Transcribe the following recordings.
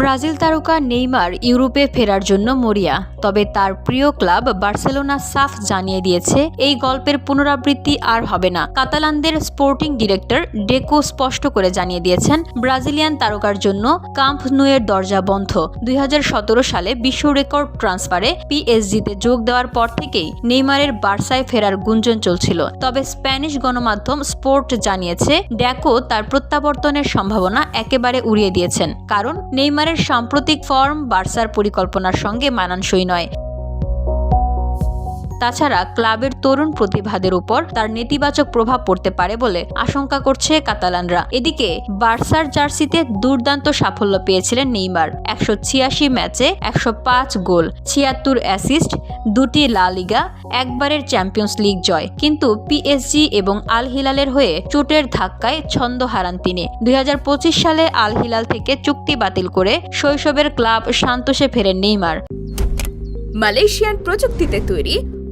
Brazil তারকা Neymar ইউরোপে ফেরার জন্য মরিয়া, তবে তার প্রিয় ক্লাব বার্সেলোনা সাফ জানিয়ে দিয়েছে, এই গল্পের পুনরাবৃত্তি আর হবে না। কাতালানদের স্পোর্টিং ডিরেক্টর ডেকো স্পষ্ট করে জানিয়ে দিয়েছেন, ব্রাজিলিয়ান তারকার জন্য কাম্প নুয়ের দরজা বন্ধ। দুই হাজার সতেরো সালে বিশ্ব রেকর্ড ট্রান্সফারে পিএসজিতে যোগ দেওয়ার পর থেকেই নেইমারের বার্সায় ফেরার গুঞ্জন চলছিল। তবে স্প্যানিশ গণমাধ্যম স্পোর্ট জানিয়েছে, ডেকো তার প্রত্যাবর্তনের সম্ভাবনা একেবারে উড়িয়ে দিয়েছেন, কারণ নেইমারের সাম্প্রতিক ফর্ম বার্সার পরিকল্পনার সঙ্গে মানানসই নয়। তাছাড়া ক্লাবের তরুণ প্রতিভাদের উপর তার নেতিবাচক প্রভাব পড়তে পারে বলে আশঙ্কা করছে কাতালানরা। এদিকে, বার্সার জার্সিতে দুর্দান্ত সাফল্য পেয়েছিলেন নেইমার। একশো ছিয়াশি ম্যাচে একশো পাঁচ গোল, ছিয়াত্তর অ্যাসিস্ট, দুটি লা লিগা, একবারের চ্যাম্পিয়ন্স লিগ জয়। কিন্তু পিএসজি এবং আল হিলালের হয়ে চোটের ধাক্কায় ছন্দ হারান তিনি। দুই হাজার পঁচিশ সালে আল হিলাল থেকে চুক্তি বাতিল করে শৈশবের ক্লাব সান্তোষে ফেরেন নেইমার। মালয়েশিয়ান প্রযুক্তিতে তৈরি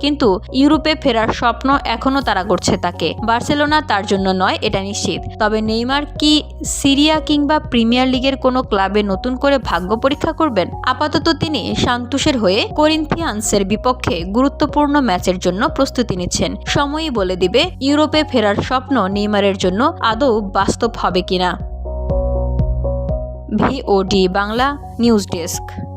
কিন্তু ইউরোপে ফেরার স্বপ্ন এখনও তারা করছে তাকে। বার্সেলোনা তার জন্য নয়, এটা নিশ্চিত। তবে নেইমার কি সিরিয়া কিংবা প্রিমিয়ার লিগের কোনো ক্লাবে নতুন করে ভাগ্য পরীক্ষা করবেন? আপাতত তিনি সান্তুষের হয়ে করিন্থিয়ান্সের বিপক্ষে গুরুত্বপূর্ণ ম্যাচের জন্য প্রস্তুতি নিচ্ছেন। সময়ই বলে দিবে ইউরোপে ফেরার স্বপ্ন নেইমারের জন্য আদৌ বাস্তব হবে কিনা। VOD Bangla news desk.